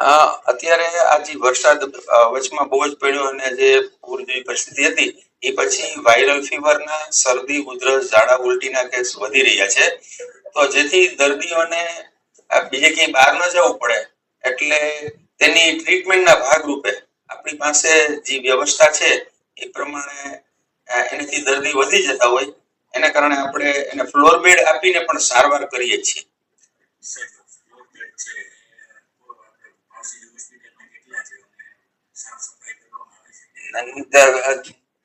અત્યારે આ જે વરસાદ વચમાં બહુ જ પડ્યો અને જે પૂર જેવી પરિસ્થિતિ હતી, એ પછી વાયરલ ફીવરના શરદી, ઉધરસ, ઝાડા, ઉલટીના કેસ વધી રહ્યા છે. તો જેથી દર્દીઓને બીજે ક્યાંય બહાર ન જવું પડે, એટલે તેની ટ્રીટમેન્ટના ભાગરૂપે આપણી પાસે જે વ્યવસ્થા છે, એ પ્રમાણે એનાથી દર્દી વધી જતા હોય, એના કારણે આપણે એને ફ્લોર બેડ આપીને પણ સારવાર કરીએ છીએ.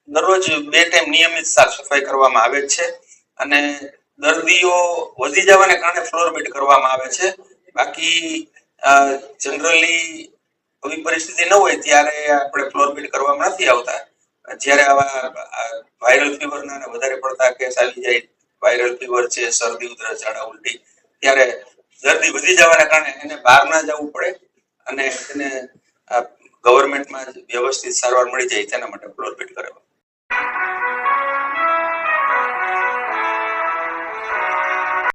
દરરોજ બે ટાઈમ નિયમિત સાફ સફાઈ કરવામાં આવે છે અને દર્દીઓ વધી જવાને કારણે ફ્લોર બેડ કરવામાં આવે છે. બાકી જનરલી આવી પરિસ્થિતિ ન હોય ત્યારે આપણે ફ્લોર બેડ કરવામાં નથી આવતા. જ્યારે આવા વાયરલ ફીવરના વધારે પડતા કેસ આવી જાય વાયરલ ફીવર છે, શરદી, ઉધરસ, ઝાડા, ઉલટી, ત્યારે દર્દી વધી જવાના કારણે એને બહાર ના જવું પડે અને એને ગવર્મેન્ટમાં વ્યવસ્થિત સારવાર મળી જાય તેના માટે